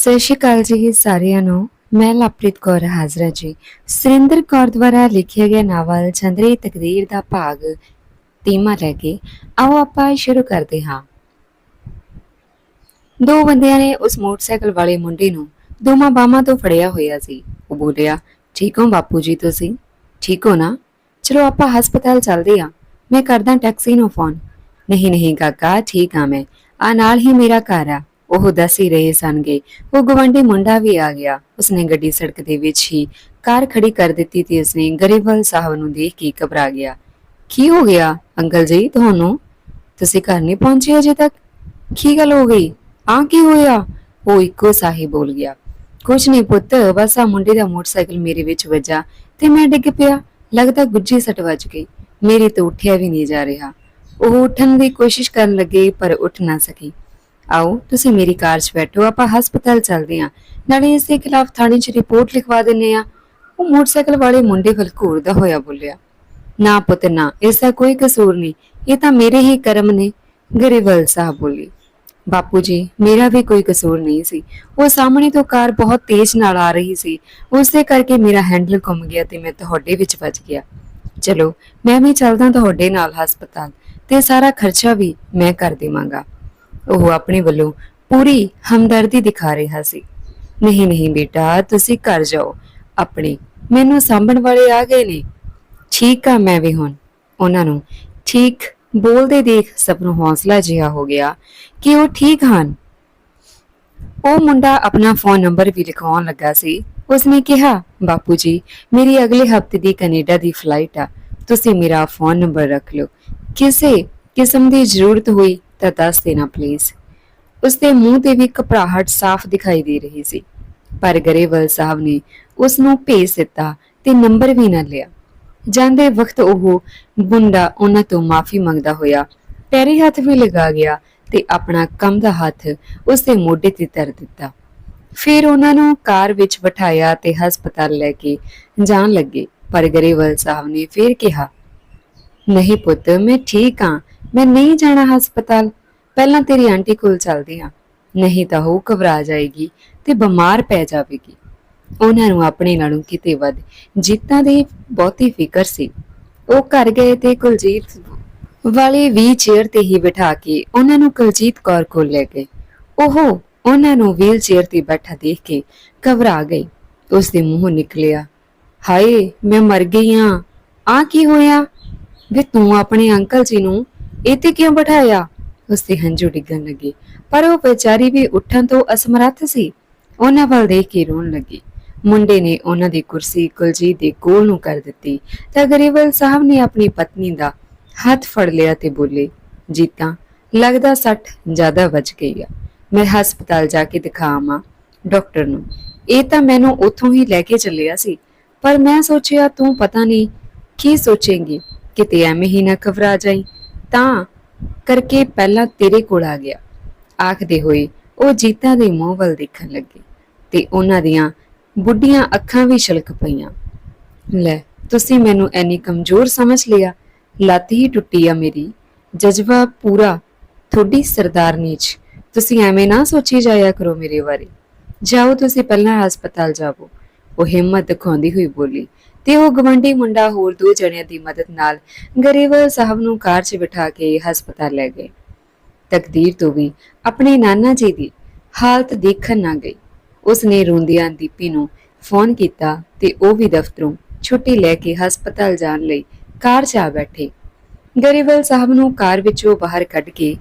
ਸਤਿ ਸ਼੍ਰੀ ਅਕਾਲ ਜੀ ਸਾਰਿਆਂ ਨੂੰ। ਮੈਂ ਲਵਪ੍ਰੀਤ ਕੌਰ ਹਾਜ਼ਰਾ ਜੀ। ਸੁਰਿੰਦਰ ਕੌਰ ਦੁਆਰਾ ਲਿਖਿਆ ਗਿਆ ਨਾਵਲ ਚੰਦਰੀ ਤਕਦੀਰ ਦਾ ਭਾਗ ਤੀਮਾ ਲੈ ਕੇ ਆਓ ਆਪਾਂ ਸ਼ੁਰੂ ਕਰਦੇ ਹਾਂ। ਦੋ ਬੰਦਿਆਂ ਨੇ ਉਸ ਮੋਟਰਸਾਈਕਲ ਵਾਲੇ ਮੁੰਡੇ ਨੂੰ ਦੋਵਾਂ ਬਾਹਾਂ ਤੋਂ ਫੜਿਆ ਹੋਇਆ ਸੀ। ਉਹ ਬੋਲਿਆ, ਠੀਕ ਹੋ ਬਾਪੂ ਜੀ ਤੁਸੀਂ? ਠੀਕ ਹੋ ਨਾ? ਚਲੋ ਆਪਾਂ ਹਸਪਤਾਲ ਚੱਲਦੇ ਹਾਂ। ਮੈਂ ਕਰਦਾ ਟੈਕਸੀ ਨੂੰ ਫੋਨ। ਨਹੀਂ ਨਹੀਂ ਕਾਕਾ, ਠੀਕ ਆ ਮੈਂ। ਆ ਨਾਲ ਹੀ ਮੇਰਾ ਘਰ ਆ। ਉਹ ਦੱਸ ਹੀ ਰਹੇ ਸਨਗੇ। ਉਹ ਗਵੰਡੀ ਮੁੰਡਾ ਵੀ ਆ ਗਿਆ। ਉਸਨੇ ਗੱਡੀ ਸੜਕ ਦੇ ਵਿੱਚ ਹੀ ਕਾਰ ਖੜੀ ਕਰ ਦਿੱਤੀ ਤੇ ਉਸਨੇ ਗਰੀਬਲ ਸਾਹਿਬ ਨੂੰ ਦੇਖ ਕੇ ਘਬਰਾ ਗਿਆ। ਕੀ ਹੋ ਗਿਆ? ਅੰਕਲ ਜੀ, ਤੁਹਾਨੂੰ? ਤੁਸੀਂ ਘਰ ਨਹੀਂ ਪਹੁੰਚੇ ਅਜੇ ਤੱਕ? ਕੀ ਗੱਲ ਹੋ ਗਈ? ਆ ਕੀ ਹੋਇਆ? ਉਹ ਇੱਕੋ ਸਾਹੀ ਬੋਲ ਗਿਆ। ਕੁਛ ਨਹੀਂ ਪੁੱਤ, ਬਸ ਆ ਮੁੰਡੇ ਦਾ ਮੋਟਰਸਾਈਕਲ ਮੇਰੇ ਵਿੱਚ ਵੱਜਾ ਤੇ ਮੈਂ ਡਿੱਗ ਪਿਆ। ਲੱਗਦਾ ਗੁੱਜੀ ਸੱਟ ਵੱਜ ਗਈ। ਮੇਰੇ ਤੋਂ ਉੱਠਿਆ ਵੀ ਨਹੀਂ ਜਾ ਰਿਹਾ। ਉਹ ਉੱਠਣ ਦੀ ਕੋਸ਼ਿਸ਼ ਕਰਨ ਲੱਗੇ, ਪਰ ਉੱਠ ਨਾ ਸਕੀ। ਆਓ, ਤੁਸੀਂ ਮੇਰੀ ਕਾਰ 'ਚ ਬੈਠੋ, ਆਪਾਂ ਹਸਪਤਾਲ ਚੱਲਦੇ ਹਾਂ ਨਾਲੇ ਇਸ ਦੇ ਖਿਲਾਫ ਥਾਣੇ 'ਚ ਰਿਪੋਰਟ ਲਿਖਵਾ ਦਿੰਨੇ ਆ। ਉਹ ਮੋਟਰਸਾਈਕਲ ਵਾਲੇ ਮੁੰਡੇ ਵੱਲ ਘੂਰਦਾ ਹੋਇਆ ਬੋਲਿਆ। ਨਾ ਪੁੱਤ, ਨਾ ਇਸ ਦਾ ਕੋਈ ਕਸੂਰ ਨਹੀਂ। ਇਹ ਤਾਂ ਮੇਰੇ ਹੀ ਕਰਮ ਨੇ ਗਰੇਵਲ ਸਾਹਿਬ ਬੋਲੀ। ਬਾਪੂ ਜੀ, ਮੇਰਾ ਵੀ ਕੋਈ ਕਸੂਰ ਨਹੀਂ ਸੀ। ਉਹ ਸਾਹਮਣੇ ਤੋਂ ਕਾਰ ਬਹੁਤ ਤੇਜ਼ ਨਾਲ ਆ ਰਹੀ ਸੀ। ਉਸੇ ਕਰਕੇ ਮੇਰਾ ਹੈਂਡਲ ਘੁੰਮ ਗਿਆ ਤੇ ਮੈਂ ਤੁਹਾਡੇ ਵਿੱਚ ਵੱਜ ਗਿਆ। ਚਲੋ, ਮੈਂ ਵੀ ਚੱਲਦਾ ਤੁਹਾਡੇ ਨਾਲ ਹਸਪਤਾਲ ਤੇ ਸਾਰਾ ਖਰਚਾ ਵੀ ਮੈਂ ਕਰ ਦੇਵਾਂਗਾ। ਉਹ ਆਪਣੇ ਵੱਲੋਂ ਪੂਰੀ ਹਮਦਰਦੀ ਦਿਖਾ ਰਿਹਾ ਸੀ। ਨਹੀਂ ਨਹੀਂ ਬੇਟਾ, ਤੁਸੀਂ ਘਰ ਜਾਓ। ਆਪਣੇ ਮੈਨੂੰ ਸਾਂਭਣ ਵਾਲੇ ਆ ਗਏ ਨੇ। ਠੀਕ ਆ, ਮੈਂ ਵੀ ਹੁਣ। ਉਹਨਾਂ ਨੂੰ ਠੀਕ ਬੋਲਦੇ ਦੇਖ ਸਭ ਨੂੰ ਹੌਸਲਾ ਜਿਹਾ ਹੋ ਗਿਆ ਕਿ ਉਹ ਠੀਕ ਹਨ। ਉਹ ਮੁੰਡਾ ਆਪਣਾ ਫੋਨ ਨੰਬਰ ਵੀ ਲਿਖਵਾਉਣ ਲੱਗਾ ਸੀ। ਉਸਨੇ ਕਿਹਾ, ਬਾਪੂ ਜੀ, ਮੇਰੀ ਅਗਲੇ ਹਫ਼ਤੇ ਦੀ ਕੈਨੇਡਾ ਦੀ ਫਲਾਈਟ ਆ। ਤੁਸੀਂ ਮੇਰਾ ਫੋਨ ਨੰਬਰ ਰੱਖ ਲਓ। ਕਿਸੇ ਕਿਸਮ ਦੀ ਜ਼ਰੂਰਤ ਹੋਈ ਤਾਂ ਦੱਸ ਦੇਣਾ ਪਲੀਜ਼ ਉਸਦੇ ਮੂੰਹ ਤੇ ਵੀ ਘਬਰਾਹਟ ਸਾਫ਼ ਦਿਖਾਈ ਦੇ ਰਹੀ ਸੀ। ਪਰ ਗਰੇਵਾਲ ਸਾਹਿਬ ਨੇ ਉਸ ਨੂੰ ਭੇਜ ਦਿੱਤਾ ਤੇ ਨੰਬਰ ਵੀ ਨਾ ਲਿਆ। ਜਾਂਦੇ ਵਕਤ ਉਹ ਮੁੰਡਾ ਉਹਨਾਂ ਤੋਂ ਮਾਫੀ ਮੰਗਦਾ ਹੋਇਆ ਪੈਰੀ ਹੱਥ ਵੀ ਲਗਾ ਗਿਆ ਤੇ ਆਪਣਾ ਕੰਮ ਦਾ ਹੱਥ ਉਸ ਦੇ ਮੋਢੇ ਤੇ ਧਰ ਦਿੱਤਾ। ਫਿਰ ਉਹਨਾਂ ਨੂੰ ਕਾਰ ਵਿੱਚ ਬਿਠਾਇਆ ਤੇ ਹਸਪਤਾਲ ਲੈ ਕੇ ਜਾਣ ਲੱਗੇ। ਪਰ ਗਰੇਵਾਲ ਸਾਹਿਬ ਨੇ ਫਿਰ ਕਿਹਾ, ਨਹੀਂ ਪੁੱਤ, ਮੈਂ ਠੀਕ ਹਾਂ। ਮੈਂ ਨਹੀਂ ਜਾਣਾ ਹਸਪਤਾਲ, ਪਹਿਲਾਂ ਤੇਰੀ ਆਂਟੀ ਕੋਲ ਚੱਲਦੇ ਹਾਂ। ਨਹੀਂ ਤਾਂ ਉਹ ਘਬਰਾ ਜਾਏਗੀ ਤੇ ਬਿਮਾਰ ਪੈ ਜਾਵੇਗੀ। ਉਹਨਾਂ ਨੂੰ ਆਪਣੇ ਨਾਲੋਂ ਕਿਤੇ ਵੱਧ ਜੀਤਾਂ ਦੀ ਬਹੁਤੀ ਫਿਕਰ ਸੀ। ਉਹ ਘਰ ਗਏ ਤੇ ਕੁਲਜੀਤ ਵਾਲੇ ਵੀ ਚੇਅਰ ਤੇ ਹੀ ਬਿਠਾ ਕੇ ਉਹਨਾਂ ਨੂੰ ਕੁਲਜੀਤ ਕੌਰ ਕੋਲ ਲੈ ਗਏ। ਉਹ ਉਹਨਾਂ ਨੂੰ ਵੀਲ ਚੇਅਰ ਤੇ ਬੈਠਾ ਦੇਖ ਕੇ ਘਬਰਾ ਗਈ। ਉਸ ਦੇ ਮੂੰਹੋਂ ਨਿਕਲਿਆ, ਹਾਏ, ਮੈਂ ਮਰ ਗਈ ਹਾਂ ਆ ਕੀ ਹੋਇਆ? ਵੇ ਤੂੰ ਆਪਣੇ ਅੰਕਲ ਜੀ ਨੂੰ ਇੱਥੇ ਕਿਉਂ ਬਿਠਾਇਆ? ਉਸਦੇ ਹੰਝੂ ਡਿੱਗਣ ਲੱਗੇ। ਪਰ ਉਹ ਵਿਚਾਰੀ ਵੀ ਉੱਠਣ ਤੋਂ ਅਸਮਰੱਥ ਸੀ। ਉਹਨਾਂ ਵੱਲ ਦੇਖ ਕੇ ਰੋਣ ਲੱਗੀ। ਮੁੰਡੇ ਨੇ ਉਹਨਾਂ ਦੀ ਕੁਰਸੀ ਕੁਲਜੀਤ ਦੇ ਕੋਲ ਨੂੰ ਕਰ ਦਿੱਤੀ ਤਾਂ ਗਰੇਵਾਲ ਸਾਹਿਬ ਨੇ ਆਪਣੀ ਪਤਨੀ ਦਾ ਹੱਥ ਫੜ ਲਿਆ ਤੇ ਬੋਲੇ, ਜੀਤਾ, ਲੱਗਦਾ ਸੱਟ ਜ਼ਿਆਦਾ ਵੱਜ ਗਈ ਆ। ਮੈਂ ਹਸਪਤਾਲ ਜਾ ਕੇ ਦਿਖਾਵਾਂ ਡਾਕਟਰ ਨੂੰ। ਇਹ ਤਾਂ ਮੈਨੂੰ ਉੱਥੋਂ ਹੀ ਲੈ ਕੇ ਚੱਲਿਆ ਸੀ। ਪਰ ਮੈਂ ਸੋਚਿਆ, ਤੂੰ ਪਤਾ ਨਹੀਂ ਕੀ ਸੋਚੇਂਗੀ, ਕਿਤੇ ਐਵੇਂ ਹੀ ਨਾ ਘਬਰਾ ਜਾਈ। ਤਾਂ ਕਰਕੇ ਪਹਿਲਾਂ ਤੇਰੇ ਕੋਲ ਆ ਗਿਆ। ਆਖਦੇ ਹੋਏ ਉਹ ਜੀਤਾ ਦੇ ਮੂੰਹ ਵੱਲ ਦੇਖਣ ਲੱਗੇ ਤੇ ਉਹਨਾਂ ਦੀਆਂ ਬੁੱਢੀਆਂ ਅੱਖਾਂ ਵੀ ਛਲਕ ਪਈਆਂ। ਲੈ, ਤੁਸੀਂ ਮੈਨੂੰ ਐਨੀ ਕਮਜ਼ੋਰ ਸਮਝ ਲਿਆ। ਲੱਤ ਹੀ ਟੁੱਟੀ ਆ ਮੇਰੀ। ਜਜ਼ਬਾ ਪੂਰਾ ਤੁਹਾਡੀ ਸਰਦਾਰਨੀ ਚ। ਤੁਸੀਂ ਐਵੇਂ ਨਾ ਸੋਚੀ ਜਾਇਆ ਕਰੋ ਮੇਰੇ ਬਾਰੇ। ਜਾਓ ਤੁਸੀਂ ਪਹਿਲਾਂ ਹਸਪਤਾਲ ਜਾਵੋ। ਉਹ ਹਿੰਮਤ ਦਿਖਾਉਂਦੀ ਹੋਈ ਬੋਲੀ ਤੇ ਉਹ ਗਵੰਡੀ ਮੁੰਡਾ ਹੋਰ ਦੋ ਜਣਿਆਂ ਦੀ ਮਦਦ ਨਾਲ ਗਰੇਵਾਲ ਸਾਹਿਬ ਨੂੰ ਕਾਰ 'ਚ ਬਿਠਾ ਕੇ ਹਸਪਤਾਲ ਲੈ ਗਏ। ਤਕਦੀਰ ਤੋਂ ਵੀ ਆਪਣੇ ਨਾਨਾ ਜੀ ਦੀ ਹਾਲਤ ਦੇਖਣ ਨਾ ਗਈ। ਉਸਨੇ ਰੋਂਦਿਆਂ ਦੀਪੀ ਨੂੰ ਫੋਨ ਕੀਤਾ ਤੇ ਉਹ ਵੀ ਦਫ਼ਤਰੋਂ ਛੁੱਟੀ ਲੈ ਕੇ ਹਸਪਤਾਲ ਜਾਣ ਲਈ ਕਾਰ 'ਚ ਆ ਬੈਠੇ। ਗਰੇਵਾਲ ਸਾਹਿਬ ਨੂੰ ਕਾਰ ਵਿੱਚੋਂ ਬਾਹਰ ਕੱਢ ਕੇ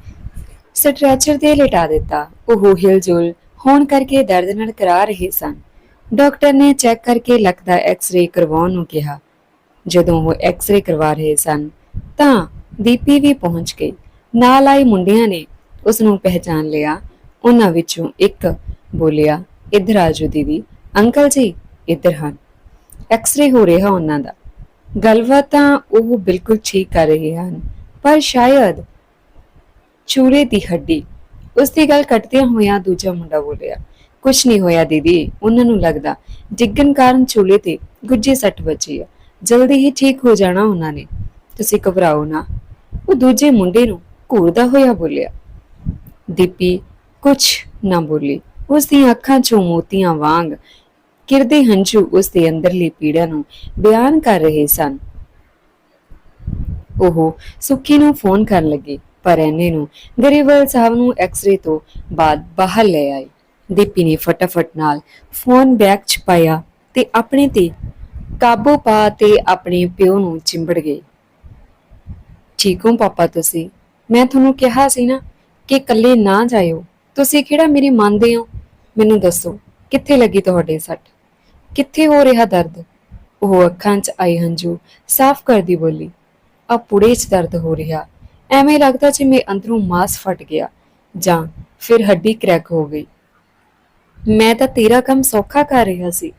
ਸਟ੍ਰੈਚਰ ਤੇ ਲਿਟਾ ਦਿੱਤਾ। ਉਹ ਹਿਲਜੁਲ ਹੋਣ ਕਰਕੇ ਦਰਦ ਨਾਲ ਕਰਾ ਰਹੇ ਸਨ। ਡਾਕਟਰ ਨੇ ਚੈੱਕ ਕਰਕੇ ਲੱਕ ਦਾ ਐਕਸ-ਰੇ ਕਰਵਾਉਣ ਨੂੰ ਕਿਹਾ। ਜਦੋਂ ਉਹ ਐਕਸ-ਰੇ ਕਰਵਾ ਰਹੇ ਸਨ, ਤਾਂ ਦੀਪੀ ਵੀ ਪਹੁੰਚ ਗਈ ਨਾਲ ਆਏ ਮੁੰਡਿਆਂ ਨੇ ਉਸ ਨੂੰ ਪਹਿਚਾਨ ਲਿਆ। ਉਹਨਾਂ ਵਿੱਚੋਂ ਇੱਕ ਬੋਲਿਆ, ਇੱਧਰ ਆਜੋ ਦੀਦੀ, ਅੰਕਲ ਜੀ, ਇੱਧਰ ਹਨ। ਐਕਸ-ਰੇ ਹੋ ਰਿਹਾ ਉਹਨਾਂ ਦਾ। ਗੱਲਬਾਤ ਤਾਂ ਉਹ ਬਿਲਕੁਲ ਠੀਕ ਕਰ ਰਹੇ ਹਨ, ਪਰ ਸ਼ਾਇਦ ਚੂਲੇ ਦੀ ਹੱਡੀ। ਉਸ ਦੀ ਗੱਲ ਕੱਟਦਿਆਂ ਹੋਇਆਂ ਦੂਜਾ ਮੁੰਡਾ ਬੋਲਿਆ ਕੁਛ ਨਹੀਂ ਹੋਇਆ ਦੀਦੀ, ਉਹਨਾਂ ਨੂੰ ਲੱਗਦਾ। ਡਿੱਗਣ ਕਾਰਨ ਚੂਲੇ ਤੇ ਗੁੱਜੇ ਸੱਟ ਵੱਜੀ ਆ। ਜਲਦੀ ਹੀ ਠੀਕ ਹੋ ਜਾਣਾ ਉਹਨਾਂ ਨੇ। ਤੁਸੀਂ ਘਬਰਾਓ ਨਾ। ਉਹ ਦੂਜੇ ਮੁੰਡੇ ਨੂੰ ਘੂਰਦਾ ਹੋਇਆ ਬੋਲਿਆ। ਦੀਪੀ, ਕੁਛ ਨਾ ਬੋਲੀ। ਉਸ ਦੀਆਂ ਅੱਖਾਂ 'ਚੋਂ ਮੋਤੀਆਂ ਵਾਂਗ ਕਿਰਦੇ ਹੰਝੂ ਉਸ ਦੇ ਅੰਦਰਲੀ ਪੀੜਾ ਨੂੰ ਬਿਆਨ ਕਰ ਰਹੇ ਸਨ। ਉਹ ਸੁੱਖੀ ਨੂੰ ਫੋਨ ਕਰਨ ਲੱਗੇ, ਪਰ ਐਨੇ ਨੂੰ ਗਰੇਵਾਲ ਸਾਹਿਬ ਨੂੰ ਐਕਸ-ਰੇ ਤੋਂ ਬਾਅਦ ਬਾਹਰ ਲੈ ਆਏ। ਦੀਪੀ ਨੇ ਫਟਾਫਟ ਨਾਲ। ਫੋਨ ਬੈਗ 'ਚ ਪਾਇਆ ਤੇ ਆਪਣੇ ਤੇ ਕਾਬੂ ਪਾ ਤੇ ਆਪਣੇ ਪਿਓ ਨੂੰ ਚਿੰਬੜ ਗਈ। ਠੀਕ ਹੋ ਪਾਪਾ ਤੁਸੀਂ। ਮੈਂ ਤੁਹਾਨੂੰ ਕਿਹਾ ਸੀ ਨਾ ਕਿ ਇਕੱਲੇ ਨਾ ਜਾਇਓ। ਤੁਸੀਂ ਕਿਹੜਾ ਮੇਰੇ ਮੰਨਦੇ ਹੋ? ਮੈਨੂੰ ਦੱਸੋ, ਕਿੱਥੇ ਲੱਗੀ ਤੁਹਾਡੇ ਸੱਟ? ਕਿੱਥੇ ਹੋ ਰਿਹਾ ਦਰਦ? ਉਹ ਅੱਖਾਂ 'ਚ ਆਏ ਹੰਝੂ, ਸਾਫ਼ ਕਰਦੀ ਬੋਲੀ, ਆ ਪੁੜੇ 'ਚ ਦਰਦ ਹੋ ਰਿਹਾ। ਐਵੇਂ ਲੱਗਦਾ ਜਿਵੇਂ ਅੰਦਰੋਂ ਮਾਸ ਫਟ ਗਿਆ ਜਾਂ ਫਿਰ ਹੱਡੀ ਕ੍ਰੈਕ ਹੋ ਗਈ। ਮੈਂ ਤਾਂ ਤੇਰਾ ਕੰਮ ਸੌਖਾ ਕਰ ਰਿਹਾ ਸੀ,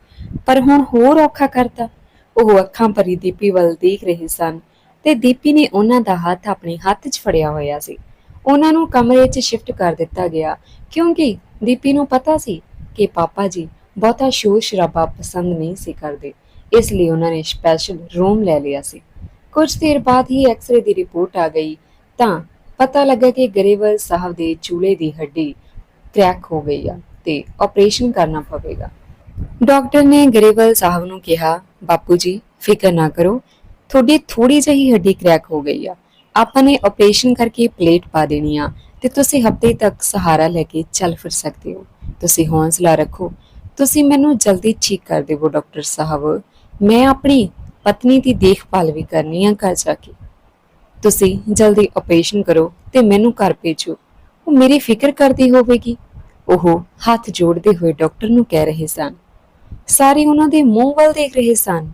ਪਰ ਹੁਣ ਹੋਰ ਔਖਾ ਕਰਤਾ। ਉਹ ਅੱਖਾਂ ਭਰੀ ਦੀਪੀ ਵੱਲ ਦੇਖ ਰਹੇ ਸਨ ਤੇ ਦੀਪੀ ਨੇ ਉਹਨਾਂ ਦਾ ਹੱਥ ਆਪਣੇ ਹੱਥ 'ਚ ਫੜਿਆ ਹੋਇਆ ਸੀ। ਉਹਨਾਂ ਨੂੰ ਕਮਰੇ 'ਚ ਸ਼ਿਫਟ ਕਰ ਦਿੱਤਾ ਗਿਆ, ਕਿਉਂਕਿ ਦੀਪੀ ਨੂੰ ਪਤਾ ਸੀ ਕਿ ਪਾਪਾ ਜੀ ਬਹੁਤਾ ਸ਼ੋਰ ਸ਼ਰਾਬਾ ਪਸੰਦ ਨਹੀਂ ਸੀ ਕਰਦੇ, ਇਸ ਲਈ ਉਹਨਾਂ ਨੇ ਸਪੈਸ਼ਲ ਰੂਮ ਲੈ ਲਿਆ ਸੀ। ਕੁਝ ਦੇਰ ਬਾਅਦ ਹੀ ਐਕਸ-ਰੇ ਦੀ ਰਿਪੋਰਟ ਆ ਗਈ, ਤਾਂ ਪਤਾ ਲੱਗਾ ਕਿ ਗਰੇਵਾਲ ਸਾਹਿਬ ਦੇ ਚੂਲੇ ਦੀ ਹੱਡੀ ਕ੍ਰੈਕ ਹੋ ਗਈ ਆ। ਤੇ ਆਪਰੇਸ਼ਨ ਕਰਨਾ ਪਵੇਗਾ। ਡਾਕਟਰ ਨੇ ਗਰੇਵਾਲ ਸਾਹਿਬ ਨੂੰ ਕਿਹਾ, ਬਾਪੂ ਜੀ, ਫਿਕਰ ਨਾ ਕਰੋ, ਤੁਹਾਡੀ ਥੋੜੀ ਜਿਹੀ ਹੱਡੀ ਕ੍ਰੈਕ ਹੋ ਗਈ ਆ। ਆਪਾਂ ਨੇ ਆਪਰੇਸ਼ਨ ਕਰਕੇ ਪਲੇਟ ਪਾ ਦੇਣੀ ਆ ਤੇ ਤੁਸੀਂ ਹਫ਼ਤੇ ਤੱਕ ਸਹਾਰਾ ਲੈ ਕੇ ਚੱਲ ਫਿਰ ਸਕਦੇ ਹੋ। ਤੁਸੀਂ ਹੌਸਲਾ ਰੱਖੋ। ਤੁਸੀਂ ਮੈਨੂੰ ਜਲਦੀ ਠੀਕ ਕਰ ਦੇਵੋ ਡਾਕਟਰ ਸਾਹਿਬ। ਮੈਂ ਆਪਣੀ ਪਤਨੀ ਦੀ ਦੇਖਭਾਲ ਵੀ ਕਰਨੀ ਆ ਘਰ ਜਾ ਕੇ। ਤੁਸੀਂ ਜਲਦੀ ਆਪਰੇਸ਼ਨ ਕਰੋ ਤੇ ਮੈਨੂੰ ਘਰ ਭੇਜੋ। ਉਹ ਮੇਰੀ ਫਿਕਰ ਕਰਦੀ ਹੋਵੇਗੀ। ਉਹ ਹੱਥ ਜੋੜਦੇ ਹੋਏ ਡਾਕਟਰ ਨੂੰ ਕਹਿ ਰਹੇ ਸਨ। ਸਾਰੇ ਉਹਨਾਂ ਦੇ ਮੂੰਹ ਵੱਲ ਦੇਖ ਰਹੇ ਸਨ।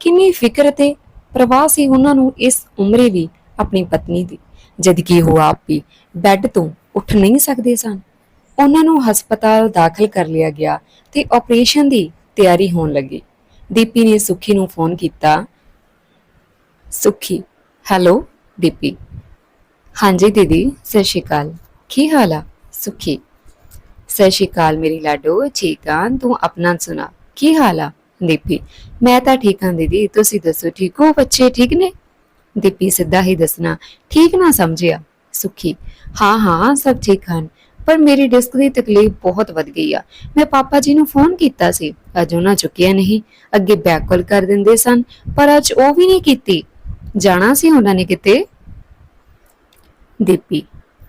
ਕਿੰਨੀ ਫਿਕਰ ਤੇ ਪ੍ਰਵਾਹ ਸੀ ਉਹਨਾਂ ਨੂੰ ਇਸ ਉਮਰੇ ਵੀ ਆਪਣੀ ਪਤਨੀ ਦੀ ਜਦ ਕਿ ਉਹ ਆਪ ਵੀ ਬੈੱਡ ਤੋਂ ਉੱਠ ਨਹੀਂ ਸਕਦੇ ਸਨ। ਉਹਨਾਂ ਨੂੰ ਹਸਪਤਾਲ ਦਾਖਲ ਕਰ ਲਿਆ ਗਿਆ ਤੇ ਆਪਰੇਸ਼ਨ ਦੀ ਤਿਆਰੀ ਹੋਣ ਲੱਗੀ। ਦੀਪੀ ਨੇ ਸੁਖੀ ਨੂੰ ਫੋਨ ਕੀਤਾ। ਸੁਖੀ, ਹੈਲੋ, ਦੀਪੀ। ਹਾਂਜੀ ਦੀਦੀ, ਸਤਿ ਸ਼੍ਰੀ ਅਕਾਲ। ਕੀ ਹਾਲ ਆ? ਸੁਖੀ। ਸਤਿ ਸ਼੍ਰੀ ਅਕਾਲ ਮੇਰੀ ਲਾਡੋ, ਠੀਕ ਆ? ਤੂੰ ਆਪਣਾ ਸੁਣਾ, ਕੀ ਹਾਲ ਆ? ਦੀਪੀ, ਮੈਂ ਤਾਂ ਠੀਕ ਹਾਂ ਦੀਦੀ, ਤੁਸੀਂ ਦੱਸੋ ਠੀਕ ਹੋ ਬੱਚੇ, ਠੀਕ ਨੇ? ਦੀਪੀ ਸਿੱਧਾ ਹੀ ਦੱਸਣਾ, ਠੀਕ ਨਾ ਸਮਝਿਆ? ਸੁਖੀ, ਹਾਂ ਹਾਂ, ਸਭ ਠੀਕ ਹਨ, ਪਰ ਮੇਰੀ ਡਿਸਕ ਦੀ ਤਕਲੀਫ ਬਹੁਤ ਵੱਧ ਗਈ ਆ। ਮੈਂ ਪਾਪਾ ਜੀ ਨੂੰ ਫੋਨ ਕੀਤਾ ਸੀ, ਅੱਜ ਉਹਨਾਂ ਚੁੱਕਿਆ ਨਹੀਂ, ਅੱਗੇ ਬੈਕ ਕਾਲ ਕਰ ਦਿੰਦੇ ਸਨ, ਪਰ ਅੱਜ ਉਹ ਵੀ ਨਹੀਂ ਕੀਤੀ। ਜਾਣਾ ਸੀ ਉਹਨਾਂ ਨੇ ਕਿਤੇ? ਦੀਪੀ,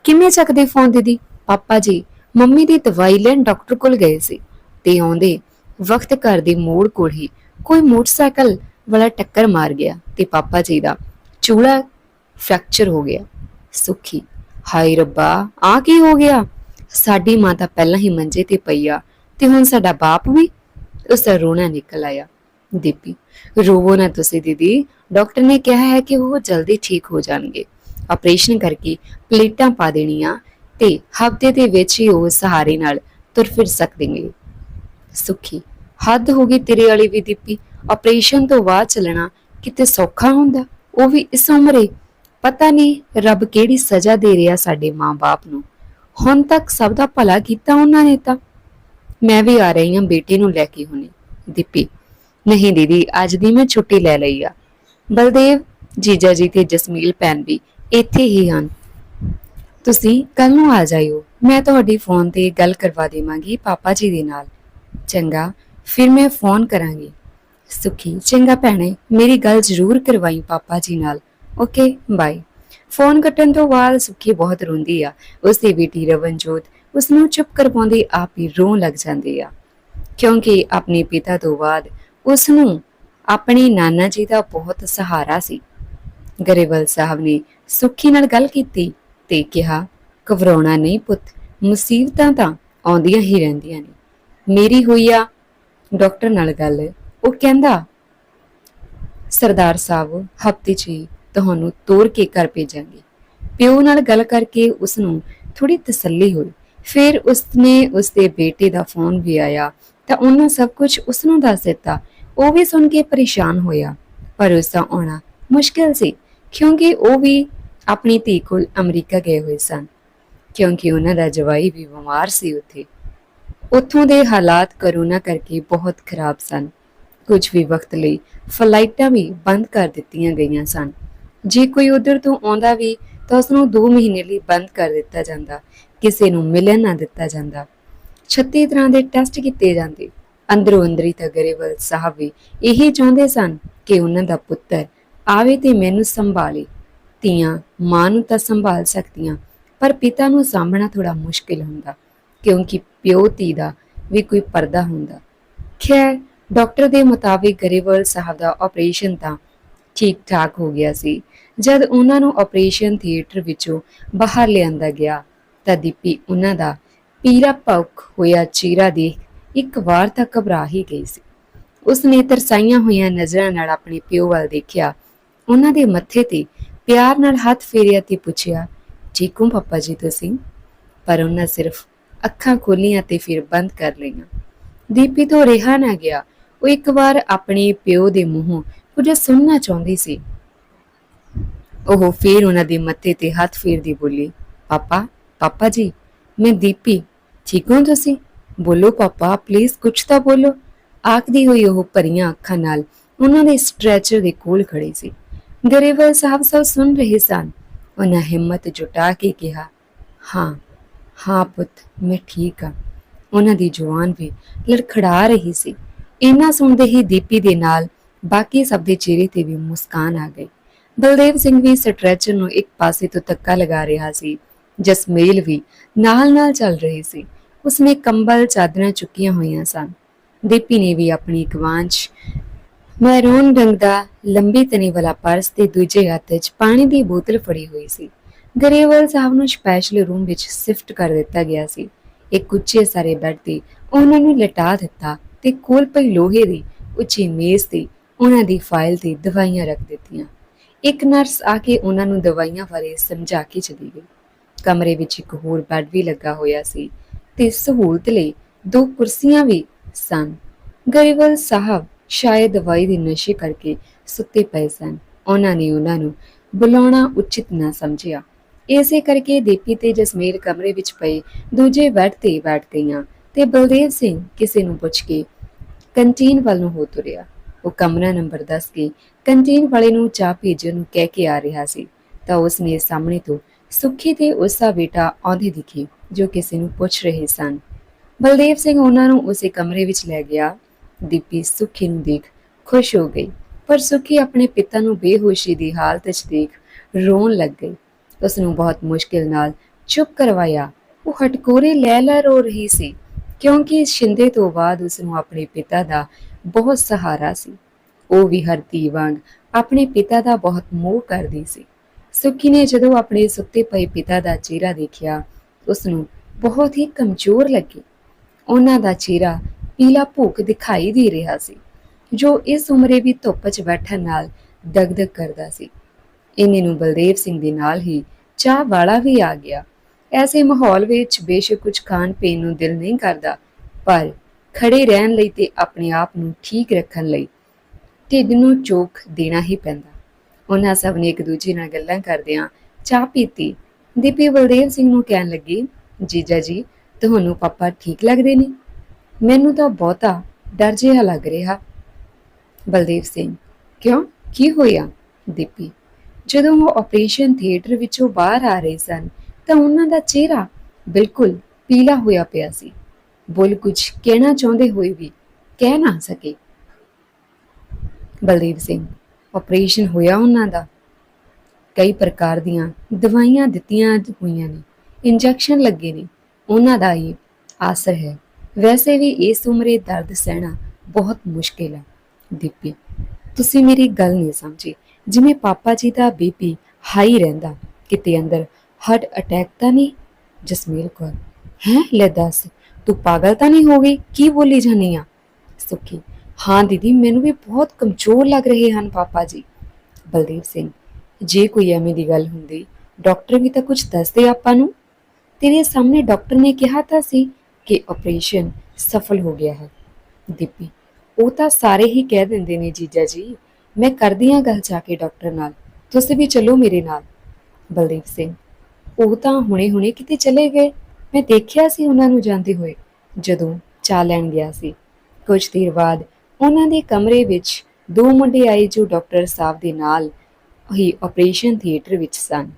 ਕਿਵੇਂ ਚੱਕਦੇ ਫੋਨ ਦੀਦੀ? ਪਾਪਾ ਜੀ ਮੰਮੀ ਦੀ ਦਵਾਈ ਲੈਣ ਡਾਕਟਰ ਕੋਲ ਗਏ ਸੀ ਤੇ ਆਉਂਦੇ ਵਕਤ ਘਰ ਦੇ ਮੋੜ ਕੋਲ ਹੀ ਕੋਈ ਮੋਟਰਸਾਈਕਲ ਵਾਲਾ ਟੱਕਰ ਮਾਰ ਗਿਆ ਤੇ ਪਾਪਾ ਜੀ ਦਾ ਚੂੜਾ ਫ੍ਰੈਕਚਰ ਹੋ ਗਿਆ। ਸੁਖੀ, ਹਾਏ ਰੱਬਾ ਆ ਕੀ ਹੋ ਗਿਆ? ਸਾਡੀ ਮਾਂ ਤਾਂ ਪਹਿਲਾਂ ਹੀ ਮੰਜੇ ਤੇ ਪਈ ਆ ਤੇ ਹੁਣ ਸਾਡਾ ਬਾਪ ਵੀ? ਉਸ ਦਾ ਰੋਣਾ ਨਿਕਲ ਆਇਆ। ਦੀਪੀ, ਰੋਵੋ ਨਾ ਤੁਸੀਂ ਦੀਦੀ। ਡਾਕਟਰ ਨੇ ਕਿਹਾ ਹੈ ਕਿ ਉਹ ਜਲਦੀ ਠੀਕ ਹੋ ਜਾਣਗੇ। ਆਪਰੇਸ਼ਨ ਕਰਕੇ ਪਲੇਟਾਂ ਪਾ ਦੇਣੀਆਂ ਤੇ ਹਫ਼ਤੇ ਦੇ ਵਿੱਚ ਹੀ ਉਹ ਸਹਾਰੇ ਨਾਲ ਤੁਰ ਫਿਰ ਸਕਣਗੇ ਸੁਖੀ, ਹੱਦ ਹੋ ਗਈ ਤੇਰੇ ਵਾਲੀ ਵੀ ਦੀਪੀ। ਆਪਰੇਸ਼ਨ ਤੋਂ ਬਾਅਦ ਚੱਲਣਾ ਕਿਤੇ ਸੌਖਾ ਹੁੰਦਾ? ਉਹ ਵੀ ਇਸ ਉਮਰੇ ਪਤਾ ਨਹੀਂ ਰੱਬ ਕਿਹੜੀ ਸਜ਼ਾ ਦੇ ਰਿਹਾ ਸਾਡੇ ਮਾਂ-ਬਾਪ ਨੂੰ। ਹੁਣ ਤੱਕ ਸਭ ਦਾ ਭਲਾ ਕੀਤਾ ਉਹਨਾਂ ਨੇ ਤਾਂ। ਮੈਂ ਵੀ ਆ ਰਹੀ ਹਾਂ ਬੇਟੀ ਨੂੰ ਲੈ ਕੇ ਹੁਣੇ। ਦੀਪੀ, ਨਹੀਂ ਦੀਦੀ, ਅੱਜ ਦੀ ਮੈਂ ਛੁੱਟੀ ਲੈ ਲਈ ਆ। ਬਲਦੇਵ, ਜੀਜਾ ਜੀ ਤੇ ਜਸਮੀਲ ਭੈਣ ਵੀ ਇੱਥੇ ਹੀ ਹਨ। ਤੁਸੀਂ ਕੱਲ ਨੂੰ ਆ ਜਾਇਓ। ਮੈਂ ਤੁਹਾਡੀ ਫੋਨ ਤੇ ਗੱਲ ਕਰਵਾ ਦੇਵਾਂਗੀ ਪਾਪਾ ਜੀ ਦੇ ਨਾਲ। ਚੰਗਾ, ਫਿਰ ਮੈਂ ਫੋਨ ਕਰਾਂਗੀ। ਸੁਖੀ, ਚੰਗਾ ਭੈਣੇ, ਮੇਰੀ ਗੱਲ ਜ਼ਰੂਰ ਕਰਵਾਈ ਪਾਪਾ ਜੀ ਨਾਲ। ਓਕੇ ਬਾਏ ਫੋਨ ਕੱਟਣ ਤੋਂ ਬਾਅਦ ਸੁਖੀ ਬਹੁਤ ਰੋਂਦੀ ਆ। ਉਸ ਦੀ ਬੇਟੀ ਰਵਨਜੋਤ ਉਸ ਨੂੰ ਚੁੱਪ ਕਰਵਾਉਂਦੀ ਆਪ ਹੀ ਰੋਣ ਲੱਗ ਜਾਂਦੀ ਆ। ਕਿਉਂਕਿ ਆਪਣੇ ਪਿਤਾ ਤੋਂ ਬਾਅਦ ਉਸ ਨੂੰ ਆਪਣੇ ਨਾਨਾ ਜੀ ਦਾ ਬਹੁਤ ਸਹਾਰਾ ਸੀ। ਗਰੇਵਾਲ ਸਾਹਿਬ ਨੇ ਸੁਖੀ ਨਾਲ ਗੱਲ ਕੀਤੀ। ਤੇ ਕਿਹਾ, ਘਬਰਾਉਣਾ ਨਹੀਂ ਪੁੱਤ, ਮੁਸੀਬਤਾਂ ਤਾਂ ਆਉਂਦੀਆਂ ਹੀ ਰਹਿੰਦੀਆਂ ਨੇ। ਮੇਰੀ ਹੋਈ ਆ ਡਾਕਟਰ ਨਾਲ ਗੱਲ, ਉਹ ਕਹਿੰਦਾ, ਸਰਦਾਰ ਸਾਹਿਬ, ਹਫ਼ਤੇ 'ਚ ਤੁਹਾਨੂੰ ਤੋਰ ਕੇ ਘਰ ਭੇਜਾਂਗੇ। ਪਿਓ ਨਾਲ ਗੱਲ ਕਰਕੇ ਉਸ ਨੂੰ ਥੋੜੀ ਤਸੱਲੀ ਹੋਈ। ਫਿਰ ਉਸਨੇ ਉਸਦੇ ਬੇਟੇ ਦਾ ਫੋਨ ਵੀ ਆਇਆ, ਤਾਂ ਉਹਨਾਂ ਸਭ ਕੁਝ ਉਸ ਨੂੰ ਦੱਸ ਦਿੱਤਾ। ਉਹ ਵੀ ਸੁਣ ਕੇ ਪਰੇਸ਼ਾਨ ਹੋਇਆ, ਪਰ ਉਸ ਦਾ ਆਉਣਾ ਮੁਸ਼ਕਿਲ ਸੀ, ਕਿਉਂਕਿ ਉਹ ਵੀ ਆਪਣੀ ਧੀ ਕੋਲ ਅਮਰੀਕਾ ਗਏ ਹੋਏ ਸਨ, ਕਿਉਂਕਿ ਉਹਨਾਂ ਦਾ ਜਵਾਈ ਵੀ ਬਿਮਾਰ ਸੀ ਉੱਥੇ। ਉੱਥੋਂ ਦੇ ਹਾਲਾਤ ਕਰੋਨਾ ਕਰਕੇ ਬਹੁਤ ਖਰਾਬ ਸਨ। ਕੁਝ ਵੀ ਵਕਤ ਲਈ ਫਲਾਈਟਾਂ ਵੀ ਬੰਦ ਕਰ ਦਿੱਤੀਆਂ ਗਈਆਂ ਸਨ। ਜੇ ਕੋਈ ਉਧਰ ਤੋਂ ਆਉਂਦਾ ਵੀ ਤਾਂ ਉਸ ਨੂੰ 2 ਮਹੀਨੇ ਲਈ ਬੰਦ ਕਰ ਦਿੱਤਾ ਜਾਂਦਾ, ਕਿਸੇ ਨੂੰ ਮਿਲਣ ਨਾ ਦਿੱਤਾ ਜਾਂਦਾ। 36 ਤਰ੍ਹਾਂ ਦੇ ਟੈਸਟ ਕੀਤੇ ਜਾਂਦੇ। ਅੰਦਰੋਂ ਅੰਦਰੀ ਤਾਂ ਸਾਹਿਬ ਵੀ ਇਹੀ ਚਾਹੁੰਦੇ ਸਨ ਕਿ ਉਹਨਾਂ ਦਾ ਪੁੱਤਰ ਆਵੇ ਤੇ ਮੈਨੂੰ ਸੰਭਾਲੇ। ਧੀਆਂ ਮਾਂ ਨੂੰ ਤਾਂ ਸੰਭਾਲ ਸਕਦੀਆਂ, ਪਰ ਪਿਤਾ ਨੂੰ ਸਾਂਭਣਾ ਥੋੜਾ ਮੁਸ਼ਕਿਲ ਹੁੰਦਾ, ਕਿਉਂਕਿ ਪਿਓ ਧੀ ਦਾ ਵੀ ਕੋਈ ਪਰਦਾ ਹੁੰਦਾ। ਖੈਰ, ਡਾਕਟਰ ਦੇ ਮੁਤਾਬਿਕ ਗਰੇਵਾਲ ਸਾਹਿਬ ਦਾ ਆਪਰੇਸ਼ਨ ਤਾਂ ਠੀਕ ਠਾਕ ਹੋ ਗਿਆ ਸੀ। ਜਦ ਉਹਨਾਂ ਨੂੰ ਆਪਰੇਸ਼ਨ ਥੀਏਟਰ ਵਿੱਚੋਂ ਬਾਹਰ ਲਿਆਂਦਾ ਗਿਆ, ਤਾਂ ਦੀਪੀ ਉਹਨਾਂ ਦਾ ਪੀਲਾ ਪੌਕ ਹੋਇਆ ਚਿਹਰਾ ਦੇਖ ਇੱਕ ਵਾਰ ਤਾਂ ਘਬਰਾ ਹੀ ਗਈ ਸੀ। ਉਸਨੇ ਤਰਸਾਈਆਂ ਹੋਈਆਂ ਨਜ਼ਰਾਂ ਨਾਲ ਆਪਣੇ ਪਿਓ ਵੱਲ ਦੇਖਿਆ। ਉਹਨਾਂ ਦੇ ਮੱਥੇ ਤੇ ਪਿਆਰ ਨਾਲ ਹੱਥ ਫੇਰਿਆ ਤੇ ਪੁੱਛਿਆ ਠੀਕ ਹੋ ਪਾਪਾ ਜੀ ਤੁਸੀਂ ਪਰ ਉਹਨਾਂ ਸਿਰਫ ਅੱਖਾਂ ਖੋਲੀਆਂ ਤੇ ਫਿਰ ਬੰਦ ਕਰ ਲਈਆਂ ਦੀਪੀ ਤੋਂ ਰਿਹਾ ਨਾ ਗਿਆ ਉਹ ਇੱਕ ਵਾਰ ਆਪਣੇ ਪਿਓ ਦੇ ਮੂੰਹੋਂ ਕੁਝ ਸੁਣਨਾ ਚਾਹੁੰਦੀ ਸੀ ਉਹ ਫਿਰ ਉਹਨਾਂ ਦੇ ਮੱਥੇ ਤੇ ਹੱਥ ਫੇਰਦੀ ਬੋਲੀ ਪਾਪਾ ਪਾਪਾ ਜੀ ਮੈਂ ਦੀਪੀ ਠੀਕ ਹੋ ਤੁਸੀਂ ਬੋਲੋ ਪਾਪਾ ਪਲੀਜ਼ ਕੁਝ ਤਾਂ ਬੋਲੋ ਆਖਦੀ ਹੋਈ ਉਹ ਭਰੀਆਂ ਅੱਖਾਂ ਨਾਲ ਉਹਨਾਂ ਦੇ ਸਟ੍ਰੈਚਰ ਦੇ ਕੋਲ ਖੜੀ ਸੀ ਗਰੇਵਾਲ ਸਾਹਿਬ ਸਭ ਸੁਣ ਰਹੇ ਸਨ। ਉਹਨਾਂ ਹਿੰਮਤ ਜੁਟਾ ਕੇ ਕਿਹਾ, ਹਾਂ ਹਾਂ ਪੁੱਤ, ਮੈਂ ਠੀਕ ਹਾਂ। ਉਹਨਾਂ ਦੀ ਜਵਾਨ ਵੀ ਲੜਖੜਾ ਰਹੀ ਸੀ। ਇੰਨਾ ਸੁਣਦੇ ਹੀ ਦੀਪੀ ਦੇ ਨਾਲ ਬਾਕੀ ਸਭ ਦੇ ਚਿਹਰੇ ਤੇ ਵੀ ਮੁਸਕਾਨ ਆ ਗਈ ਬਲਦੇਵ ਸਿੰਘ ਵੀ ਸਟ੍ਰੈਚਰ ਨੂੰ ਇੱਕ ਪਾਸੇ ਤੋਂ ਧੱਕਾ ਲਗਾ ਰਿਹਾ ਸੀ। ਜਸਮੇਲ ਵੀ ਨਾਲ-ਨਾਲ ਚੱਲ ਰਹੀ ਸੀ। ਉਸਨੇ ਕੰਬਲ, ਚਾਦਰਾਂ ਚੁੱਕੀਆਂ ਹੋਈਆਂ ਸਨ। ਦੀਪੀ ਨੇ ਵੀ ਆਪਣੀ ਕਵਾਂਚ ਮੈਰੂਨ ਰੰਗ ਦਾ ਲੰਬੀ ਤਣੀ ਵਾਲਾ ਪਰਸ ਤੇ ਦੂਜੇ ਹੱਥ 'ਚ ਪਾਣੀ ਦੀ ਬੋਤਲ ਫੜੀ ਹੋਈ ਸੀ। ਗਰੇਵਾਲ ਸਾਹਿਬ ਨੂੰ ਸਪੈਸ਼ਲ ਰੂਮ ਵਿੱਚ ਸ਼ਿਫਟ ਕਰ ਦਿੱਤਾ ਗਿਆ ਸੀ। ਇੱਕ ਉੱਚੇ ਸਾਰੇ ਬੈੱਡ ਤੇ ਉਹਨਾਂ ਨੂੰ ਲਟਾ ਦਿੱਤਾ ਤੇ ਕੋਲ ਪਈ ਲੋਹੇ ਦੀ ਉੱਚੀ ਮੇਜ਼ ਤੇ ਉਹਨਾਂ ਦੀ ਫਾਈਲ ਤੇ ਦਵਾਈਆਂ ਰੱਖ ਦਿੱਤੀਆਂ। ਇੱਕ ਨਰਸ ਆ ਕੇ ਉਹਨਾਂ ਨੂੰ ਦਵਾਈਆਂ ਬਾਰੇ ਸਮਝਾ ਕੇ ਚਲੀ ਗਈ। ਕਮਰੇ ਵਿੱਚ ਇੱਕ ਹੋਰ ਬੈੱਡ ਵੀ ਲੱਗਾ ਹੋਇਆ ਸੀ ਤੇ ਸਹੂਲਤ ਲਈ ਦੋ ਕੁਰਸੀਆਂ ਵੀ ਸਨ। ਗਰੇਵਾਲ ਸਾਹਿਬ ਸ਼ਾਇਦ ਦਵਾਈ ਦੇ ਨਸ਼ੇ ਕਰਕੇ ਸੁੱਤੇ ਪਏ ਸਨ। ਉਹਨਾਂ ਨੇ ਉਹਨਾਂ ਨੂੰ ਬੁਲਾਉਣਾ ਉਚਿਤ ਨਾ ਸਮਝਿਆ। ਇਸੇ ਕਰਕੇ ਦੀਪੀ ਤੇ ਜਸਮੀਰ ਕਮਰੇ ਵਿੱਚ ਪਏ ਦੂਜੇ ਬੈੱਡ ਤੇ ਬੈਠ ਗਈਆਂ ਤੇ ਬਲਦੇਵ ਸਿੰਘ ਕਿਸੇ ਨੂੰ ਪੁੱਛ ਕੇ ਕੰਟੀਨ ਵੱਲ ਨੂੰ ਹੋ ਤੁਰਿਆ। ਉਹ ਕਮਰਾ ਨੰਬਰ 10 ਕੇ ਕੰਟੀਨ ਵਾਲੇ ਨੂੰ ਚਾਹ ਭੇਜਣ ਨੂੰ ਕਹਿ ਕੇ ਆ ਰਿਹਾ ਸੀ। ਤਾਂ ਉਸਨੇ ਸਾਹਮਣੇ ਤੋਂ ਸੁੱਖੀ ਤੇ ਉਸਦਾ ਬੇਟਾ ਆਉਂਦੇ ਦਿਖੇ ਜੋ ਕਿਸੇ ਨੂੰ ਪੁੱਛ ਰਹੇ ਸਨ। ਬਲਦੇਵ ਸਿੰਘ ਉਹਨਾਂ ਨੂੰ ਉਸੇ ਕਮਰੇ ਵਿੱਚ ਲੈ ਗਿਆ ਦੀਪੀ ਸੁੱਖੀ ਨੂੰ ਦੇਖ ਖੁਸ਼ ਹੋ ਗਈ। ਪਰ ਸੁਖੀ ਆਪਣੇ ਪਿਤਾ ਨੂੰ ਬੇਹੋਸ਼ੀ ਦੀ ਹਾਲਤ ਵਿੱਚ ਦੇਖ ਰੋਣ ਲੱਗ ਗਈ। ਉਸ ਨੂੰ ਬਹੁਤ ਮੁਸ਼ਕਿਲ ਨਾਲ ਚੁੱਪ ਕਰਵਾਇਆ। ਉਹ ਹਟਕੋਰੇ ਲੈ ਲੈ ਰੋ ਰਹੀ ਸੀ, ਕਿਉਂਕਿ ਸ਼ਿੰਦੇ ਤੋਂ ਬਾਅਦ ਉਸ ਨੂੰ ਆਪਣੇ ਪਿਤਾ ਦਾ ਬਹੁਤ ਸਹਾਰਾ ਸੀ। ਉਹ ਵੀ ਹਰ ਧੀ ਵਾਂਗ ਆਪਣੇ ਪਿਤਾ ਦਾ ਬਹੁਤ ਮੋਹ ਕਰਦੀ ਸੀ। ਸੁੱਖੀ ਨੇ ਜਦੋਂ ਆਪਣੇ ਸੁੱਤੇ ਪਏ ਪਿਤਾ ਦਾ ਚਿਹਰਾ ਦੇਖਿਆ ਉਸ ਨੂੰ ਬਹੁਤ ਹੀ ਕਮਜ਼ੋਰ ਲੱਗੀ। ਉਹਨਾਂ ਦਾ ਚਿਹਰਾ ਪੀਲਾ ਭੂਕ ਦਿਖਾਈ ਦੇ ਰਿਹਾ ਸੀ, ਜੋ ਇਸ ਉਮਰੇ ਵੀ ਧੁੱਪ 'ਚ ਬੈਠਣ ਨਾਲ ਦਗਦਗ ਕਰਦਾ ਸੀ। ਇੰਨੇ ਨੂੰ ਬਲਦੇਵ ਸਿੰਘ ਦੇ ਨਾਲ ਹੀ ਚਾਹ ਵਾਲਾ ਵੀ ਆ ਗਿਆ। ਐਸੇ ਮਾਹੌਲ ਵਿੱਚ ਬੇਸ਼ੱਕ ਕੁਝ ਖਾਣ ਪੀਣ ਨੂੰ ਦਿਲ ਨਹੀਂ ਕਰਦਾ, ਪਰ ਖੜੇ ਰਹਿਣ ਲਈ ਤੇ ਆਪਣੇ ਆਪ ਨੂੰ ਠੀਕ ਰੱਖਣ ਲਈ ਢਿੱਡ ਨੂੰ ਚੋਖ ਦੇਣਾ ਹੀ ਪੈਂਦਾ। ਉਹਨਾਂ ਸਭ ਨੇ ਇੱਕ ਦੂਜੇ ਨਾਲ ਗੱਲਾਂ ਕਰਦਿਆਂ ਚਾਹ ਪੀਤੀ। ਦੀਪੀ ਬਲਦੇਵ ਸਿੰਘ ਨੂੰ ਕਹਿਣ ਲੱਗੀ, ਜੀਜਾ ਜੀ, ਤੁਹਾਨੂੰ ਪਾਪਾ ਠੀਕ ਲੱਗਦੇ ਨੇ? ਮੈਨੂੰ ਤਾਂ ਬਹੁਤਾ ਡਰ ਜਿਹਾ ਲੱਗ ਰਿਹਾ। ਬਲਦੇਵ ਸਿੰਘ, ਕਿਉਂ? ਕੀ ਹੋਇਆ? ਦੀਪੀ, ਜਦੋਂ ਉਹ ਆਪਰੇਸ਼ਨ ਥੀਏਟਰ ਵਿੱਚੋਂ ਬਾਹਰ ਆ ਰਹੇ ਸਨ, ਤਾਂ ਉਹਨਾਂ ਦਾ ਚਿਹਰਾ ਬਿਲਕੁਲ ਪੀਲਾ ਹੋਇਆ ਪਿਆ ਸੀ। ਬੋਲ ਕੁਝ ਕਹਿਣਾ ਚਾਹੁੰਦੇ ਹੋਏ ਵੀ ਕਹਿ ਨਾ ਸਕੇ। ਬਲਦੇਵ ਸਿੰਘ ਆਪਰੇਸ਼ਨ ਹੋਇਆ ਉਹਨਾਂ ਦਾ? ਕਈ ਪ੍ਰਕਾਰ ਦੀਆਂ ਦਵਾਈਆਂ ਦਿੱਤੀਆਂ ਹੋਈਆਂ ਨੇ ਇੰਜੈਕਸ਼ਨ ਲੱਗੇ ਨੇ, ਉਹਨਾਂ ਦਾ ਇਹ ਆਸਰ ਹੈ। ਵੈਸੇ ਵੀ ਇਸ ਉਮਰੇ ਦਰਦ ਸਹਿਣਾ ਬਹੁਤ ਮੁਸ਼ਕਿਲ ਹੈ, ਦੀਪੀ। ਤੁਸੀਂ ਮੇਰੀ ਗੱਲ ਨਹੀਂ ਸਮਝੀ। ਜਿਵੇਂ ਪਾਪਾ ਜੀ ਦਾ ਬੀਪੀ ਹਾਈ ਰਹਿੰਦਾ, ਕਿਤੇ ਅੰਦਰ ਹਾਰਟ ਅਟੈਕ ਤਾਂ ਨਹੀਂ? ਜਸਮੀਲ ਕੌਰ, ਹੈ, ਲੈ ਦੱਸ, ਤੂੰ ਪਾਗਲ ਤਾਂ ਨਹੀਂ ਹੋ ਗਈ? ਕੀ ਬੋਲੀ ਜਾਨੀ ਆ? ਸੁਖੀ, ਹਾਂ ਦੀਦੀ, ਮੈਨੂੰ ਵੀ ਬਹੁਤ ਕਮਜ਼ੋਰ ਲੱਗ ਰਹੇ ਹਨ ਪਾਪਾ ਜੀ। ਬਲਦੀਪ ਸਿੰਘ, ਜੇ ਕੋਈ ਐਵੇਂ ਦੀ ਗੱਲ ਹੁੰਦੀ, ਡਾਕਟਰ ਵੀ ਤਾਂ ਕੁਝ ਦੱਸਦੇ ਆਪਾਂ ਨੂੰ। ਤੇਰੇ ਸਾਹਮਣੇ ਡਾਕਟਰ ਨੇ ਕਿਹਾ ਤਾਂ ਸੀ ਕਿ ਆਪਰੇਸ਼ਨ ਸਫਲ ਹੋ ਗਿਆ ਹੈ। ਦੀਪੀ, ਉਹ ਤਾਂ ਸਾਰੇ ਹੀ ਕਹਿ ਦਿੰਦੇ ਨੇ ਜੀਜਾ ਜੀ, ਮੈਂ ਕਰਦੀ ਹਾਂ ਗੱਲ ਜਾ ਕੇ ਡਾਕਟਰ ਨਾਲ, ਤੁਸੀਂ ਵੀ ਚੱਲੋ ਮੇਰੇ ਨਾਲ। ਬਲਦੀਪ ਸਿੰਘ, ਉਹ ਤਾਂ ਹੁਣੇ-ਹੁਣੇ ਕਿਤੇ ਚਲੇ ਗਏ। ਮੈਂ ਦੇਖਿਆ ਸੀ ਉਹਨਾਂ ਨੂੰ ਜਾਂਦੇ ਹੋਏ, ਜਦੋਂ ਚਾਹ ਲੈਣ ਗਿਆ ਸੀ। ਕੁਝ ਦੇਰ ਬਾਅਦ ਉਹਨਾਂ ਦੇ ਕਮਰੇ ਵਿੱਚ ਦੋ ਮੁੰਡੇ ਆਏ ਜੋ ਡਾਕਟਰ ਸਾਹਿਬ ਦੇ ਨਾਲ ਹੀ ਆਪਰੇਸ਼ਨ ਥੀਏਟਰ ਵਿੱਚ ਸਨ।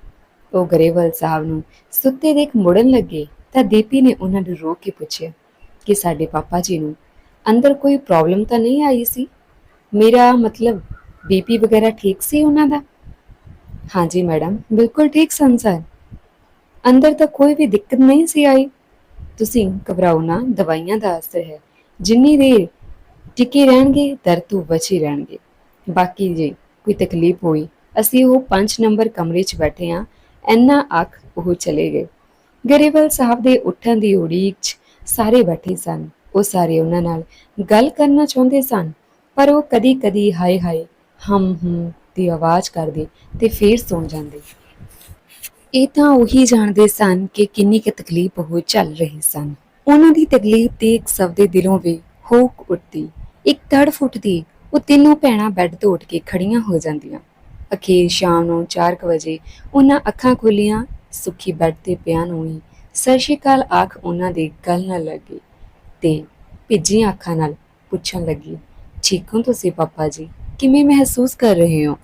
ਉਹ ਗਰੇਵਾਲ ਸਾਹਿਬ ਨੂੰ ਸੁੱਤੇ ਦੇਖ ਮੁੜਨ ਲੱਗੇ। ਤਾਂ ਦੀਪੀ ਨੇ ਉਹਨਾਂ ਨੂੰ ਰੋ ਕੇ ਪੁੱਛਿਆ ਕਿ ਸਾਡੇ ਪਾਪਾ ਜੀ ਨੂੰ ਅੰਦਰ ਕੋਈ ਪ੍ਰੋਬਲਮ ਤਾਂ ਨਹੀਂ ਆਈ ਸੀ? ਮੇਰਾ ਮਤਲਬ ਬੀਪੀ ਵਗੈਰਾ ਠੀਕ ਸੀ ਉਹਨਾਂ ਦਾ? ਹਾਂਜੀ ਮੈਡਮ, ਬਿਲਕੁਲ ਠੀਕ ਸਨ ਸਰ। ਅੰਦਰ ਤਾਂ ਕੋਈ ਵੀ ਦਿੱਕਤ ਨਹੀਂ ਸੀ ਆਈ। ਤੁਸੀਂ ਘਬਰਾਓ ਨਾ, ਦਵਾਈਆਂ ਦਾ ਅਸਰ ਹੈ। ਜਿੰਨੀ ਦੇਰ ਟਿਕੇ ਰਹਿਣਗੇ, ਦਰਦ ਤੋਂ ਬਚੇ ਰਹਿਣਗੇ। ਬਾਕੀ ਜੇ ਕੋਈ ਤਕਲੀਫ ਹੋਈ, ਅਸੀਂ ਉਹ 5 ਨੰਬਰ ਕਮਰੇ 'ਚ ਬੈਠੇ ਆ ਇੰਨਾ ਅੱਖ ਉਹ ਚਲੇ ਗਏ। ਗਰੇਵਾਲ ਸਾਹਿਬ ਦੇ ਉੱਠਣ ਦੀ ਉਡੀਕ 'ਚ ਸਾਰੇ ਬੈਠੇ ਸਨ। ਉਹ ਸਾਰੇ ਉਹਨਾਂ ਨਾਲ ਗੱਲ ਕਰਨਾ ਚਾਹੁੰਦੇ ਸਨ, ਪਰ ਉਹ ਕਦੀ-ਕਦੀ ਹਾਏ ਹਾਏ ਹਮ ਹਮ ਦੀ ਆਵਾਜ਼ ਕਰਦੇ ਤੇ ਫੇਰ ਸੌਂ ਜਾਂਦੇ। ਇਹ ਤਾਂ ਉਹੀ ਜਾਣਦੇ ਸਨ ਕਿ ਕਿੰਨੀ ਕੁ ਤਕਲੀਫ ਉਹ ਚੱਲ ਰਹੀ ਸਨ। ਉਹਨਾਂ ਦੀ ਤਕਲੀਫ ਦੇਖ ਸਭ ਦੇ ਦਿਲੋਂ ਵੀ ਹੋਕ ਉੱਠਦੀ। ਇੱਕ ਤੜ ਫੁੱਟਦੀ ਉਹ ਤਿੰਨੋਂ ਭੈਣਾਂ ਬੈੱਡ ਤੋਂ ਉੱਠ ਕੇ ਖੜੀਆਂ ਹੋ ਜਾਂਦੀਆਂ। ਅਖੀਰ ਸ਼ਾਮ ਨੂੰ 4 ਵਜੇ ਉਹਨਾਂ ਅੱਖਾਂ ਖੋਲੀਆਂ ਸੁੱਖੀ ਬੈੱਡ ਤੇ ਪਿਆ ਨੂੰ ਹੀ ਸਤਿ ਸ਼੍ਰੀ ਅਕਾਲ ਆਖ ਉਹਨਾਂ ਦੇ ਗੱਲ ਨਾਲ ਲੱਗੀ ਤੇ ਭਿੱਜੀਆਂ ਅੱਖਾਂ ਨਾਲ ਪੁੱਛਣ ਲੱਗੀ, ਠੀਕ ਹੋ ਤੁਸੀਂ ਪਾਪਾ ਜੀ? ਕਿਵੇਂ ਮਹਿਸੂਸ ਕਰ ਰਹੇ ਹੋ?